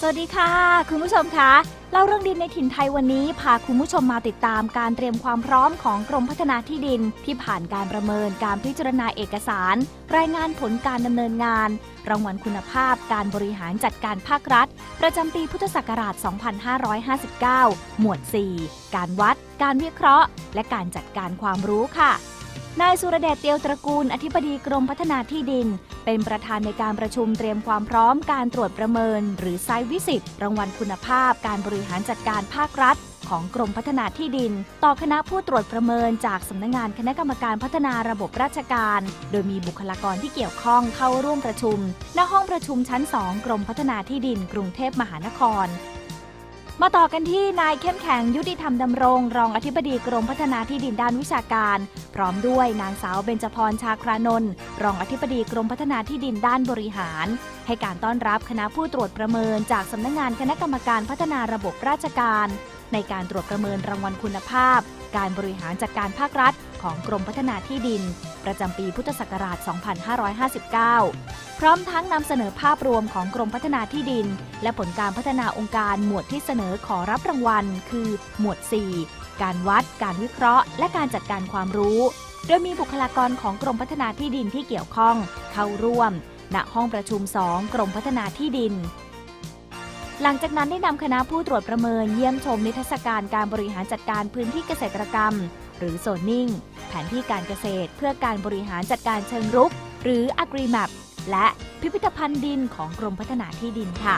สวัสดีค่ะ คุณผู้ชมคะเล่าเรื่องดินในถิ่นไทยวันนี้พาคุณผู้ชมมาติดตามการเตรียมความพร้อมของกรมพัฒนาที่ดิน ที่ผ่านการประเมินการพิจารณาเอกสาร รายงานผลการดำเนินงาน รางวัลคุณภาพการบริหารจัดการภาครัฐ ประจำปีพุทธศักราช 2559 หมวด 4 การวัด การวิเคราะห์ และการจัดการความรู้ค่ะ นายสุรเดชเตียวตระกูล อธิบดีกรมพัฒนาที่ดิน เป็นประธานในการประชุมเตรียมความพร้อมการตรวจประเมิน หรือไซวิสิตรางวัลคุณภาพ การบริหารจัดการภาครัฐ ของกรมพัฒนาที่ดิน ต่อคณะผู้ตรวจประเมินจากสำนักงานคณะกรรมการพัฒนาระบบราชการ โดยมีบุคลากรที่เกี่ยวข้องเข้าร่วมประชุมณห้องประชุมชั้น 2 กรมพัฒนาที่ดิน กรุงเทพมหานคร มาต่อกันที่นายเข้มแข็งยุติธรรมดำรง รองอธิบดีกรมพัฒนาที่ดินด้านวิชาการ พร้อมด้วยนางสาวเบญจพรชาครานนท์รองอธิบดีกรมพัฒนาที่ดินด้านบริหาร ให้การต้อนรับคณะผู้ตรวจประเมินจากสำนักงานคณะกรรมการพัฒนาระบบราชการ ในการตรวจประเมินรางวัลคุณภาพ การบริหารจัดการภาครัฐ ของกรมพัฒนาที่ดิน ประจำปีพุทธศักราช 2559 พร้อมทั้งนำเสนอภาพรวมของกรมพัฒนาที่ดิน และผลการพัฒนาองค์การหมวดที่เสนอขอรับรางวัล คือ หมวด 4 การวัด การวิเคราะห์ และการจัดการความรู้ โดยมีบุคลากรของกรมพัฒนาที่ดินที่เกี่ยวข้อง เข้าร่วม ณห้องประชุม 2 กรมพัฒนาที่ดินหลังจากนั้นได้นำคณะผู้ตรวจประเมินเยี่ยมชมนิทรรศการการบริหารจัดการพื้นที่เกษตรกรรม หรือโซนนิ่ง แผนที่การเกษตรเพื่อการบริหารจัดการเชิงรุก หรือ AgriMap และพิพิธภัณฑ์ดินของกรมพัฒนาที่ดินค่ะ